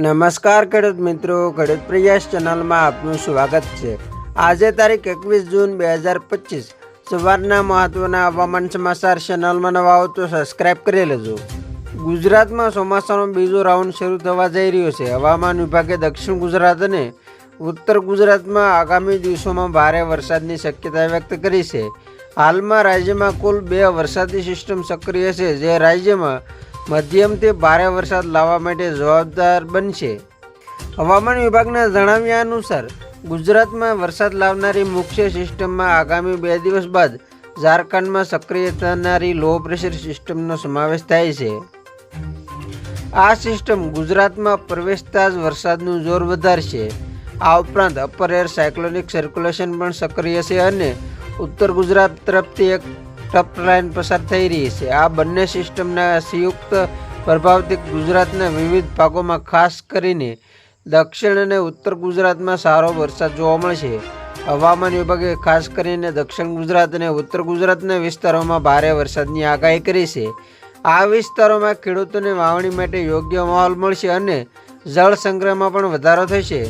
નમસ્કાર ખેડૂત મિત્રો, ખેડૂત પ્રયાસ ચેનલમાં આપનું સ્વાગત છે. આજે તારીખ એકવીસ જૂન બે હજાર પચીસ. સવારના મહત્વના હવામાન સમાચાર ચેનલમાં નવા આવો તો સબસ્ક્રાઇબ કરી લેજો. ગુજરાતમાં ચોમાસાનો બીજો રાઉન્ડ શરૂ થવા જઈ રહ્યો છે. હવામાન વિભાગે દક્ષિણ ગુજરાત અને ઉત્તર ગુજરાતમાં આગામી દિવસોમાં ભારે વરસાદની શક્યતા વ્યક્ત કરી છે. હાલમાં રાજ્યમાં કુલ બે વરસાદી સિસ્ટમ સક્રિય છે, જે રાજ્યમાં મધ્યમથી ભારે વરસાદ લાવવા માટે જવાબદાર બનશે. હવામાન વિભાગના જણાવ્યા અનુસાર, ગુજરાતમાં વરસાદ લાવનારી મુખ્ય સિસ્ટમમાં આગામી બે દિવસ બાદ ઝારખંડમાં સક્રિય થનારી લો પ્રેશર સિસ્ટમનો સમાવેશ થાય છે. આ સિસ્ટમ ગુજરાતમાં પ્રવેશતા જ વરસાદનું જોર વધારશે. આ ઉપરાંત અપર એર સાયક્લોનિક સર્ક્યુલેશન પણ સક્રિય છે અને ઉત્તર ગુજરાત તરફથી એક ટપ લાઇન પસાર થઈ રહી છે. આ બંને સિસ્ટમના સંયુક્ત પ્રભાવથી ગુજરાતના વિવિધ ભાગોમાં ખાસ કરીને દક્ષિણ અને ઉત્તર ગુજરાતમાં સારો વરસાદ જોવા મળશે હવામાન વિભાગે ખાસ કરીને દક્ષિણ ગુજરાત અને ઉત્તર ગુજરાતના વિસ્તારોમાં ભારે વરસાદની આગાહી કરી છે. આ વિસ્તારોમાં ખેડૂતોને વાવણી માટે યોગ્ય માહોલ મળશે અને જળ સંગ્રહમાં પણ વધારો થશે.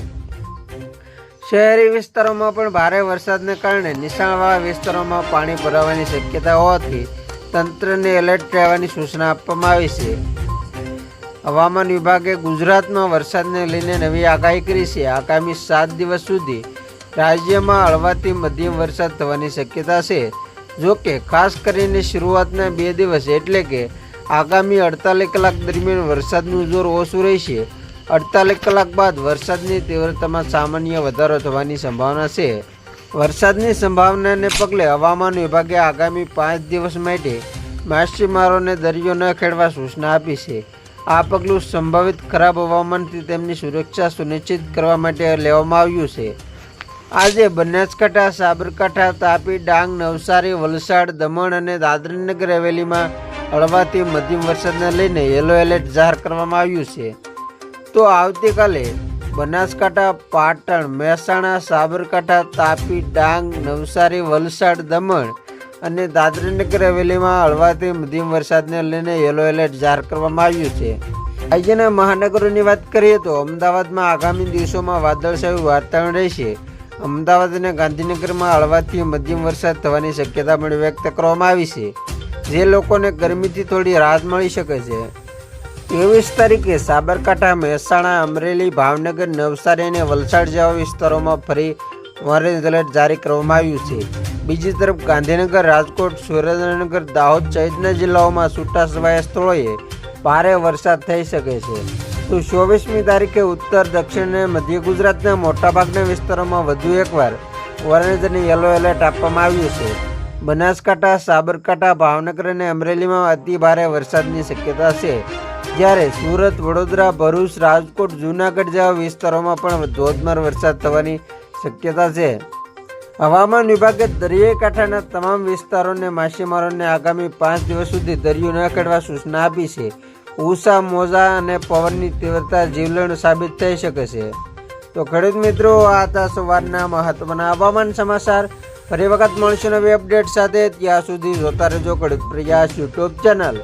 શહેરી વિસ્તારોમાં પણ ભારે વરસાદને કારણે નિશાળવાળા વિસ્તારોમાં પાણી ભરાવાની શક્યતા હોવાથી તંત્રને એલર્ટ રહેવાની સૂચના આપવામાં આવી છે. હવામાન વિભાગે ગુજરાતમાં વરસાદને લઈને નવી આગાહી કરી છે. આગામી સાત દિવસ સુધી રાજ્યમાં હળવાથી મધ્યમ વરસાદ થવાની શક્યતા છે. જોકે ખાસ કરીને શરૂઆતના બે દિવસ એટલે કે આગામી અડતાલીસ કલાક દરમિયાન વરસાદનું જોર ઓછું રહેશે. અડતાલીસ કલાક બાદ વરસાદની તીવ્રતામાં સામાન્ય વધારો થવાની સંભાવના છે. વરસાદની સંભાવનાને પગલે હવામાન વિભાગે આગામી પાંચ દિવસ માટે માછીમારોને દરિયો ન ખેડવા સૂચના આપી છે. આ પગલું સંભવિત ખરાબ હવામાનથી તેમની સુરક્ષા સુનિશ્ચિત કરવા માટે લેવામાં આવ્યું છે. આજે બનાસકાંઠા, સાબરકાંઠા, તાપી, ડાંગ, નવસારી, વલસાડ, દમણ અને દાદરીનગર હવેલીમાં હળવાથી મધ્યમ વરસાદને લઈને યલો એલર્ટ જાહેર કરવામાં આવ્યું છે. તો આવતીકાલે બનાસકાંઠા, પાટણ, મહેસાણા, સાબરકાંઠા, તાપી, ડાંગ, નવસારી, વલસાડ, દમણ અને દાદરીનગર હવેલીમાં હળવાથી મધ્યમ વરસાદને લઈને યલો એલર્ટ જાહેર કરવામાં આવ્યું છે. રાજ્યના મહાનગરોની વાત કરીએ તો અમદાવાદમાં આગામી દિવસોમાં વાદળછાયું વાતાવરણ રહેશે. અમદાવાદ અને ગાંધીનગરમાં હળવાથી મધ્યમ વરસાદ થવાની શક્યતા પણ વ્યક્ત કરવામાં આવી છે. જે લોકોને ગરમીથી થોડી રાહત મળી શકે છે. ત્રેવીસ તારીખે સાબરકાંઠા, મહેસાણા, અમરેલી, ભાવનગર, નવસારી અને વલસાડ જેવા વિસ્તારોમાં ફરી ઓરેન્જ એલર્ટ જારી કરવામાં આવ્યું છે. બીજી તરફ ગાંધીનગર, રાજકોટ, સુરેન્દ્રનગર, દાહોદ સહિતના જિલ્લાઓમાં છૂટાછવાયા સ્થળોએ ભારે વરસાદ થઈ શકે છે. તો ચોવીસમી તારીખે ઉત્તર, દક્ષિણ અને મધ્ય ગુજરાતના મોટાભાગના વિસ્તારોમાં વધુ એકવાર ઓરેન્જ અને યલો એલર્ટ આપવામાં આવ્યું છે. બનાસકાંઠા, સાબરકાંઠા, ભાવનગર અને અમરેલીમાં અતિ ભારે વરસાદની શક્યતા છે. જ્યારે સુરત, વડોદરા, ભરૂચ, રાજકોટ, જૂનાગઢ જેવા વિસ્તારોમાં પણ ધોધમાર વરસાદ થવાની શક્યતા છે. હવામાન વિભાગે દરિયાકાંઠાના તમામ વિસ્તારોને માછીમારોને આગામી પાંચ દિવસ સુધી દરિયો ન ખેડવા સૂચના આપી છે. ઉષા મોજા અને પવનની તીવ્રતા જીવલેણ સાબિત થઈ શકે છે. તો ખેડૂત મિત્રો, આ હતા સવારના મહત્વના હવામાન સમાચાર. ફરી વખત મળશે નવી અપડેટ સાથે. ત્યાં સુધી જોતા રહેજો ખેડૂત પ્રયાસ યુટ્યુબ ચેનલ.